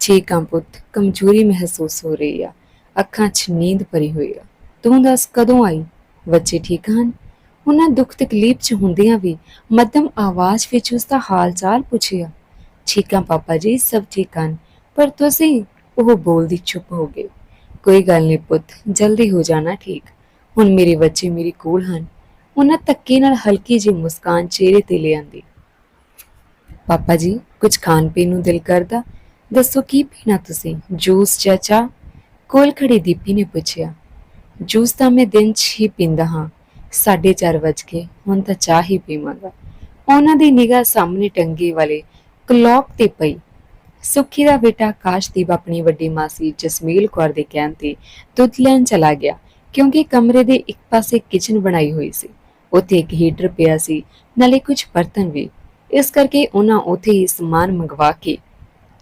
ਠੀਕ ਹਾਂ ਪੁੱਤ, ਕਮਜ਼ੋਰੀ ਮਹਿਸੂਸ ਹੋ ਰਹੀ ਆ, ਅੱਖਾਂ 'ਚ ਨੀਂਦ ਭਰੀ ਹੋਈ ਆ। ਤੂੰ ਦੱਸ ਕਦੋਂ ਆਈ? ਬੱਚੇ ਠੀਕ ਹਨ? ਉਹਨਾਂ ਦੁੱਖ ਤਕਲੀਫ 'ਚ ਹੁੰਦਿਆਂ ਵੀ ਮੱਧਮ ਆਵਾਜ਼ ਵਿੱਚ ਉਸ ਦਾ ਹਾਲ ਚਾਲ ਪੁੱਛਿਆ, ਠੀਕ ਹਾਂ ਪਾਪਾ ਜੀ, ਸਭ ਠੀਕ ਹਨ, ਪਰ ਤੁਸੀਂ ਉਹ ਬੋਲਦੀ ਚੁੱਪ ਹੋ ਗਏ। ਕੋਈ ਗੱਲ ਨਹੀਂ ਪੁੱਤ, ਜਲਦੀ ਹੋ ਜਾਣਾ ਠੀਕ। ਹੁਣ ਮੇਰੇ ਬੱਚੇ ਮੇਰੇ ਕੋਲ ਹਨ। ਉਹਨਾਂ ਧੱਕੇ ਨਾਲ ਹਲਕੀ ਜਿਹੀ ਮੁਸਕਾਨ ਚਿਹਰੇ ਤੇ ਲਿਆਂਦੀ ਪਾਪਾ ਜੀ ਕੁਝ ਖਾਣ ਪੀਣ ਨੂੰ ਦਿਲ ਕਰਦਾ? ਦੱਸੋ ਕੀ ਪੀਣਾ ਤੁਸੀਂ? ਜੂਸ ਜਾਂ ਚਾਹ? ਕੋਲ ਖੜੀ ਦੀਪੀ ਨੇ ਪੁੱਛਿਆ। ਜੂਸ ਤਾਂ ਮੈਂ ਦਿਨ 'ਚ ਹੀ ਪੀਂਦਾ ਹਾਂ। 4:30 ਵਜ ਕੇ ਹੁਣ ਤਾਂ ਚਾਹ ਹੀ ਪੀਵਾਂਗਾ। ਉਹਨਾਂ ਦੀ ਨਿਗਾਹ ਸਾਹਮਣੇ ਟੰਗੀ ਵਾਲੇ ਕਲੌਕ ਤੇ ਪਈ। ਸੁੱਖੀ ਦਾ ਬੇਟਾ ਕਾਸ਼ਦੀਪ ਆਪਣੀ ਵੱਡੀ ਮਾਸੀ ਜਸਮੀਲ ਕੌਰ ਦੇ ਕਹਿਣ ਤੇ ਦੁੱਧ ਲੈਣ ਚਲਾ ਗਿਆ, ਕਿਉਂਕਿ ਕਮਰੇ ਦੇ ਇੱਕ ਪਾਸੇ ਕਿਚਨ ਬਣਾਈ ਹੋਈ ਸੀ। ਉੱਥੇ ਇੱਕ ਹੀਟਰ ਪਿਆ ਸੀ, ਨਾਲੇ ਕੁਝ ਬਰਤਨ ਵੀ। ਇਸ ਕਰਕੇ ਉਹਨਾਂ ਉੱਥੇ ਹੀ ਸਮਾਨ ਮੰਗਵਾ ਕੇ,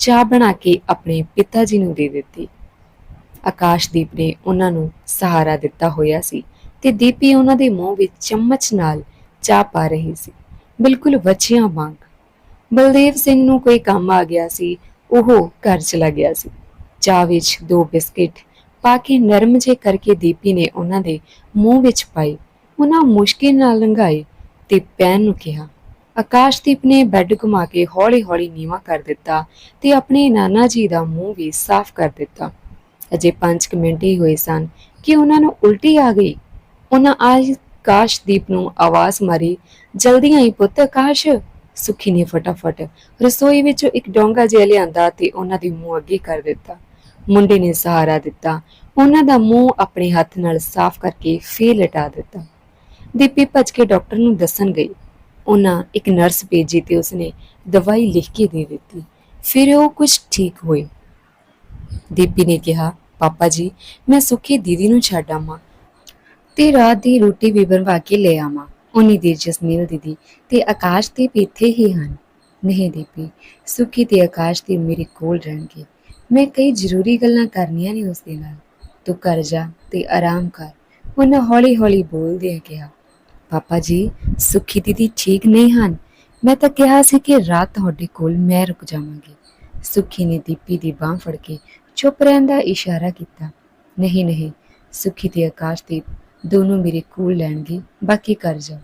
ਚਾਹ ਬਣਾ ਕੇ ਆਪਣੇ ਪਿਤਾ ਜੀ ਨੂੰ ਦੇ ਦਿੱਤੀ। ਆਕਾਸ਼ਦੀਪ ਨੇ ਉਹਨਾਂ ਨੂੰ ਸਹਾਰਾ ਦਿੱਤਾ ਹੋਇਆ ਸੀ ਤੇ ਦੀਪੀ ਉਹਨਾਂ ਦੇ ਮੂੰਹ ਵਿੱਚ ਚਮਚ ਨਾਲ ਚਾਹ ਪਾ ਰਹੀ ਸੀ। ਬਿਲਕੁਲ ਬੱਚਿਆਂ ਵਾਂਗ। ਬਲਦੇਵ ਸਿੰਘ ਨੂੰ ਕੋਈ ਕੰਮ ਆ ਗਿਆ ਸੀ ਉਹ ਘਰ ਚਲਾ ਗਿਆ ਸੀ। ਚਾਹ ਵਿੱਚ ਦੋ ਬਿਸਕਿਟ ਪਾ ਕੇ ਨਰਮ ਜੇ ਕਰਕੇ ਦੀਪੀ ਨੇ ਉਹਨਾਂ ਦੇ ਮੂੰਹ ਵਿੱਚ ਪਾਈ ਉਹਨਾਂ ਮੁਸ਼ਕਿਲ ਨਾਲ ਲੰਘਾਏ ਤੇ ਪੈਨ ਨੂੰ ਕਿਹਾ, ਆਕਾਸ਼ਦੀਪ ਨੇ ਬੈੱਡ ਘੁਮਾ ਕੇ ਹੌਲੀ-ਹੌਲੀ ਨੀਵਾ ਕਰ ਦਿੱਤਾ ਤੇ ਆਪਣੇ ਨਾਨਾ ਜੀ ਦਾ ਮੂੰਹ ਵੀ ਸਾਫ਼ ਕਰ ਦਿੱਤਾ। ਅਜੇ 5 ਮਿੰਟ ਹੀ ਹੋਏ ਸਨ ਕਿ ਉਹਨਾਂ ਨੂੰ ਉਲਟੀ ਆ ਗਈ। ਉਹਨਾਂ ਆਕਾਸ਼ਦੀਪ ਨੂੰ ਆਵਾਜ਼ ਮਾਰੀ, ਜਲਦੀ ਆਈ ਪੁੱਤ ਆਕਾਸ਼। ਸੁਖੀ ਨੇ ਫਟਾਫਟ ਰਸੋਈ ਵਿੱਚੋਂ ਇੱਕ ਡੋਂਗਾ ਜਿਹਾ ਲਿਆਂਦਾ ਤੇ ਉਹਨਾਂ ਦੇ ਮੂੰਹ ਅੱਗੇ ਕਰ ਦਿੱਤਾ। ਮੁੰਡੇ ਨੇ ਸਹਾਰਾ ਦਿੱਤਾ। ਉਹਨਾਂ ਦਾ ਮੂੰਹ ਆਪਣੇ ਹੱਥ ਨਾਲ ਸਾਫ਼ ਕਰਕੇ ਫੇਰ ਲਟਾ ਦਿੱਤਾ। ਦੀਪੀ ਭੱਜ ਕੇ ਡਾਕਟਰ ਨੂੰ ਦੱਸਣ ਗਈ। ਉਹਨਾਂ ਇੱਕ ਨਰਸ ਭੇਜੀ ਤੇ ਉਸਨੇ ਦਵਾਈ ਲਿਖ ਕੇ ਦੇ ਦਿੱਤੀ। ਫਿਰ ਉਹ ਕੁਝ ਠੀਕ ਹੋਏ। ਦੀਪੀ ਨੇ ਕਿਹਾ, ਪਾਪਾ ਜੀ, ਮੈਂ ਸੁੱਖੀ ਦੀਦੀ ਨੂੰ ਛੱਡ ਆਵਾਂ ਤੇ ਰਾਤ ਦੀ ਰੋਟੀ ਵੀ ਬਣਵਾ ਕੇ ਲੈ ਆਵਾਂ। ਉਨੀ ਦੇਰ ਜਸਮੀਲ ਦੀਦੀ ਤੇ ਆਕਾਸ਼ ਤੇ ਇੱਥੇ ਹੀ ਹਨ। ਨਹੀਂ ਦੀਪੀ, ਸੁੱਖੀ ਤੇ ਆਕਾਸ਼ ਤੇ ਮੇਰੇ ਕੋਲ ਰਹਿਣਗੇ। ਮੈਂ ਕਈ ਜ਼ਰੂਰੀ ਗੱਲਾਂ ਕਰਨੀਆਂ ਨੇ ਉਸ ਦੇ ਨਾਲ। ਤੂੰ ਕਰ ਜਾ ਤੇ ਆਰਾਮ ਕਰ। ਉਹਨਾਂ ਹੌਲੀ ਹੌਲੀ ਬੋਲਦੇ ਕਿਹਾ, ਪਾਪਾ ਜੀ, ਸੁੱਖੀ ਦੀਦੀ ਠੀਕ ਨਹੀਂ ਹਨ। ਮੈਂ ਤਾਂ ਕਿਹਾ ਸੀ ਕਿ ਰਾਤ ਤੁਹਾਡੇ ਕੋਲ ਮੈਂ ਰੁਕ ਜਾਵਾਂਗੀ। ਸੁੱਖੀ ਨੇ ਦੀਪੀ ਦੀ ਬਾਹ ਫੜ ਕੇ ਚੁੱਪ ਰਹਿਣ ਦਾ ਇਸ਼ਾਰਾ ਕੀਤਾ। ਨਹੀਂ ਨਹੀਂ, ਸੁੱਖੀ ਤੇ ਆਕਾਸ਼ਦੀਪ ਦੋਨੋਂ ਮੇਰੇ ਕੋਲ ਲੈਣਗੇ। ਬਾਕੀ ਕਰ ਜਾ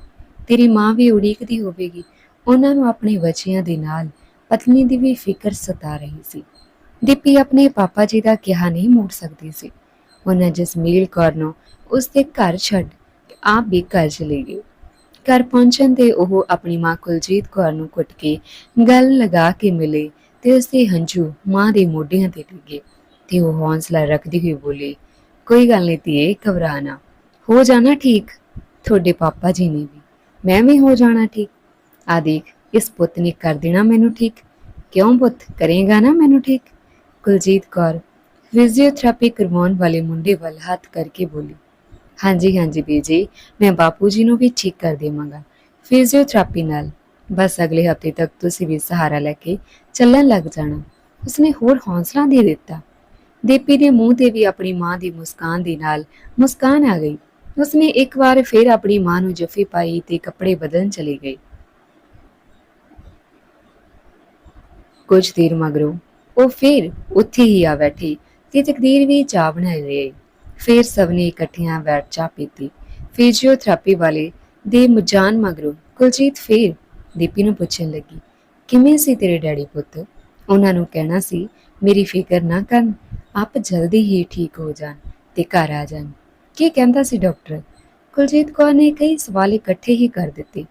ਤੇਰੀ ਮਾਂ ਵੀ ਉਡੀਕਦੀ ਹੋਵੇਗੀ। ਉਹਨਾਂ ਨੂੰ ਆਪਣੇ ਬੱਚਿਆਂ ਦੇ ਨਾਲ ਪਤਨੀ ਦੀ ਵੀ ਫਿਕਰ ਸਤਾ ਰਹੀ ਸੀ। ਦੀਪੀ ਆਪਣੇ ਪਾਪਾ ਜੀ ਦਾ ਕਿਹਾ ਨਹੀਂ ਮੋੜ ਸਕਦੀ ਸੀ। ਉਹਨਾਂ ਜਸਮੀਲ ਕੌਰ ਨੂੰ ਉਸ ਦੇ ਘਰ ਛੱਡ ਆਪ ਵੀ ਘਰ ਚਲੇ ਗਏ ਘਰ ਪਹੁੰਚਣ ਤੇ ਉਹ ਆਪਣੀ ਮਾਂ ਕੁਲਜੀਤ ਕੌਰ ਨੂੰ ਕੁੱਟ ਕੇ ਗੱਲ ਲਗਾ ਕੇ ਮਿਲੇ ਤੇ ਉਸ ਦੇ ਹੰਝੂ ਮਾਂ ਦੇ ਮੋਢਿਆਂ ਤੇ ਡਿੱਗੇ ਤੇ ਉਹ ਹੌਸਲਾ ਰੱਖਦੀ ਹੋਈ ਬੋਲੀ, ਕੋਈ ਗੱਲ ਨਹੀਂ ਧੀਏ, ਘਬਰਾ ਨਾ। ਹੋ ਜਾਣਾ ਠੀਕ, ਤੁਹਾਡੇ ਪਾਪਾ ਜੀ ਨੇ ਵੀ। ਮੈਂ ਵੀ ਹੋ ਜਾਣਾ ਠੀਕ। ਆ ਦੇਖ, ਇਸ ਪੁੱਤ ਨੇ ਕਰ ਦੇਣਾ ਮੈਨੂੰ ਠੀਕ। ਕਿਉਂ ਪੁੱਤ? ਕਰੇਗਾ ਨਾ ਮੈਨੂੰ ਠੀਕ? ਕੁਲਜੀਤ ਕੌਰ ਫਿਜ਼ੀਓਥੈਰੇਪੀ ਕਰਵਾਉਣ ਵਾਲੇ ਮੁੰਡੇ ਵੱਲ ਹੱਥ ਕਰਕੇ ਬੋਲੀ, ਹਾਂਜੀ ਹਾਂਜੀ ਬੀਜੀ, ਮੈਂ ਬਾਪੂ ਜੀ ਨੂੰ ਵੀ ਠੀਕ ਕਰ ਦੇਵਾਂਗਾ ਫਿਜ਼ੀਓਥੈਰੇਪੀ ਨਾਲ। ਬਸ ਅਗਲੇ ਹਫ਼ਤੇ ਤੱਕ ਤੁਸੀਂ ਵੀ ਸਹਾਰਾ ਲੈ ਕੇ ਚੱਲਣ ਲੱਗ ਜਾਣਾ। ਉਸਨੇ ਹੋਰ ਹੌਸਲਾ ਦੇ ਦਿੱਤਾ। ਦੀਪੀ ਦੇ ਮੂੰਹ ਤੇ ਵੀ ਆਪਣੀ ਮਾਂ ਦੀ ਮੁਸਕਾਨ ਦੇ ਨਾਲ ਮੁਸਕਾਨ ਆ ਗਈ। ਉਸਨੇ ਇੱਕ ਵਾਰ ਫਿਰ ਆਪਣੀ ਮਾਂ ਨੂੰ ਜੱਫੀ ਪਾਈ ਤੇ ਕੱਪੜੇ ਬਦਲਣ ਚਲੀ ਗਈ। ਕੁਝ ਦੇਰ ਮਗਰੋਂ ਉਹ ਫਿਰ ਉੱਥੇ ਹੀ ਆ ਬੈਠੀ ਤੇ ਤਕਦੀਰ ਵੀ ਚਾਹ ਬਣਾਈ ਰਹੀ ਫਿਰ ਸਭ ਨੇ ਇਕੱਠਿਆਂ ਬੈਠ ਚਾਹ ਪੀਤੀ। ਫਿਜ਼ੀਓਥੈਰੇਪੀ ਵਾਲੇ ਦੇ ਮੁਜਾਨ ਮਗਰੋਂ ਕੁਲਜੀਤ ਫੇਰ ਦੀਪੀ ਨੂੰ ਪੁੱਛਣ ਲੱਗੀ, ਕਿਵੇਂ ਸੀ ਤੇਰੇ ਡੈਡੀ ਪੁੱਤ? ਉਹਨਾਂ ਨੂੰ ਕਹਿਣਾ ਸੀ, ਮੇਰੀ ਫਿਕਰ ਨਾ ਕਰਨ, ਆਪ ਜਲਦੀ ਹੀ ਠੀਕ ਹੋ ਜਾਣ ਤੇ ਘਰ ਆ ਜਾਣ। ਕੀ ਕਹਿੰਦਾ ਸੀ ਡਾਕਟਰ? ਕੁਲਜੀਤ ਕੌਰ ਨੇ ਕਈ ਸਵਾਲ ਇਕੱਠੇ ਹੀ ਕਰ ਦਿੱਤੇ।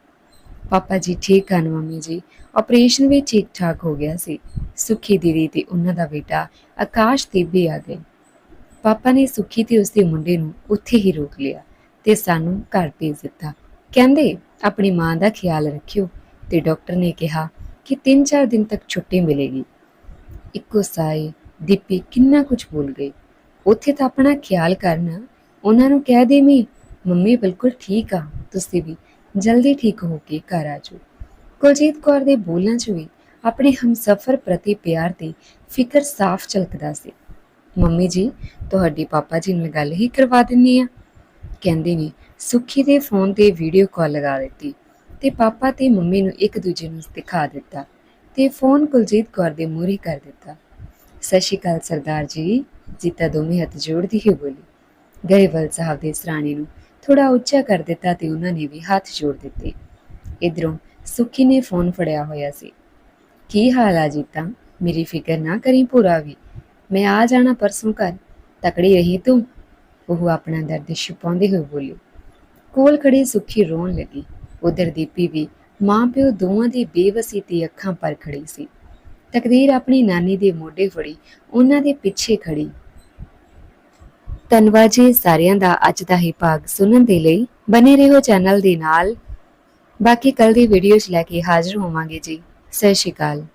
ਪਾਪਾ ਜੀ ਠੀਕ ਹਨ, ਮੰਮੀ ਜੀ। ਆਪਰੇਸ਼ਨ ਵੀ ਠੀਕ ਠਾਕ ਹੋ ਗਿਆ ਸੀ। ਸੁਖੀ ਦੀਦੀ ਤੇ ਉਹਨਾਂ ਦਾ ਬੇਟਾ ਆਕਾਸ਼ ਤੇ ਵੀ ਆ ਗਏ। ਪਾਪਾ ਨੇ ਸੁਖੀ ਤੇ ਉਸਦੇ ਮੁੰਡੇ ਨੂੰ ਉੱਥੇ ਹੀ ਰੋਕ ਲਿਆ ਤੇ ਸਾਨੂੰ ਘਰ ਭੇਜ ਦਿੱਤਾ। ਕਹਿੰਦੇ, ਆਪਣੀ ਮਾਂ ਦਾ ਖਿਆਲ ਰੱਖਿਓ। ਤੇ ਡਾਕਟਰ ਨੇ ਕਿਹਾ ਕਿ 3-4 ਦਿਨ ਤੱਕ ਛੁੱਟੀ ਮਿਲੇਗੀ। ਇੱਕੋ ਸਾਈ ਦੀਪੀ ਕਿੰਨਾ ਕੁਝ ਭੁੱਲ ਗਈ। ਉੱਥੇ ਤਾਂ ਆਪਣਾ ਖਿਆਲ ਕਰਨਾ ਉਹਨਾਂ ਨੂੰ ਕਹਿ ਦੇਵੀਂ ਮੰਮੀ, ਬਿਲਕੁਲ ਠੀਕ ਆ, ਤੁਸੀਂ ਵੀ ਜਲਦੀ ਠੀਕ ਹੋ ਕੇ ਘਰ ਆ ਜਾਓ। ਕੁਲਜੀਤ ਕੌਰ ਦੇ ਬੋਲਾਂ 'ਚ ਵੀ ਆਪਣੇ ਹਮਸਫਰ ਪ੍ਰਤੀ ਪਿਆਰ ਦੀ ਫਿਕਰ ਸਾਫ਼ ਝਲਕਦਾ ਸੀ। ਮੰਮੀ ਜੀ, ਤੁਹਾਡੀ ਪਾਪਾ ਜੀ ਨਾਲ ਗੱਲ ਹੀ ਕਰਵਾ ਦਿੰਨੀ ਆ। ਕਹਿੰਦੇ ਨੇ ਸੁੱਖੀ ਦੇ ਫੋਨ ਤੇ ਵੀਡੀਓ ਕਾਲ ਲਗਾ ਦਿੱਤੀ ਤੇ ਪਾਪਾ ਤੇ ਮੰਮੀ ਨੂੰ ਇੱਕ ਦੂਜੇ ਨੂੰ ਦਿਖਾ ਦਿੱਤਾ ਤੇ ਫੋਨ ਕੁਲਜੀਤ ਕੌਰ ਦੇ ਮੂਹਰੇ ਕਰ ਦਿੱਤਾ। ਸਤਿ ਸ਼੍ਰੀ ਅਕਾਲ ਸਰਦਾਰ ਜੀ। ਜੀਤਾ ਦੋਵੇਂ ਹੱਥ ਜੋੜਦੀ ਹੀ ਬੋਲੀ। ਗਰੇਵਾਲ ਸਾਹਿਬ ਦੇ ਸਰਾਣੇ ਨੂੰ ਥੋੜਾ ਉੱਚਾ ਕਰ ਦਿੱਤਾ ਤੇ ਉਹਨਾਂ ਨੇ ਵੀ ਹੱਥ ਜੋੜ ਦਿੱਤੇ। ਇਧਰੋਂ ਸੁੱਖੀ ਨੇ ਫੋਨ ਫੜਿਆ ਹੋਇਆ ਸੀ। ਕੀ ਹਾਲ ਆ ਜੀਤਾ? ਮੇਰੀ ਫਿਕਰ ਨਾ ਕਰੀ ਪੂਰਾ ਵੀ। ਮੈਂ ਆ ਜਾਣਾ ਪਰਸੋਂ ਘਰ। ਤਕੜੀ ਰਹੀ ਤੂੰ? ਉਹ ਆਪਣਾ ਦਰਦ ਛੁਪਾਉਂਦੇ ਹੋਏ ਬੋਲੀ। ਕੋਲ ਖੜੀ ਸੁੱਖੀ ਰੋਣ ਲੱਗੀ। ਉਧਰ ਦੀਪੀ ਵੀ ਮਾਂ ਪਿਓ ਦੋਵਾਂ ਦੀ ਬੇਵਸੀ ਤੇ ਅੱਖਾਂ ਪਰ ਖੜੀ ਸੀ। ਤਕਦੀਰ ਆਪਣੀ ਨਾਨੀ ਦੇ ਮੋਢੇ ਫੜੀ, ਉਹਨਾਂ ਦੇ ਪਿੱਛੇ ਖੜੀ। ਧੰਨਵਾਦ ਜੀ ਸਾਰਿਆਂ ਦਾ ਅੱਜ ਦਾ ਹੀ ਭਾਗ ਸੁਣਨ ਦੇ ਲਈ। ਬਨੇ ਰਹੋ ਚੈਨਲ ਦੇ ਨਾਲ। ਬਾਕੀ ਕੱਲ ਦੀ ਚ ਲੈ ਕੇ ਹਾਜ਼ਰ ਹੋਵਾਂਗੇ ਜੀ। ਸਤਿ ਸ਼੍ਰੀ ਅਕਾਲ।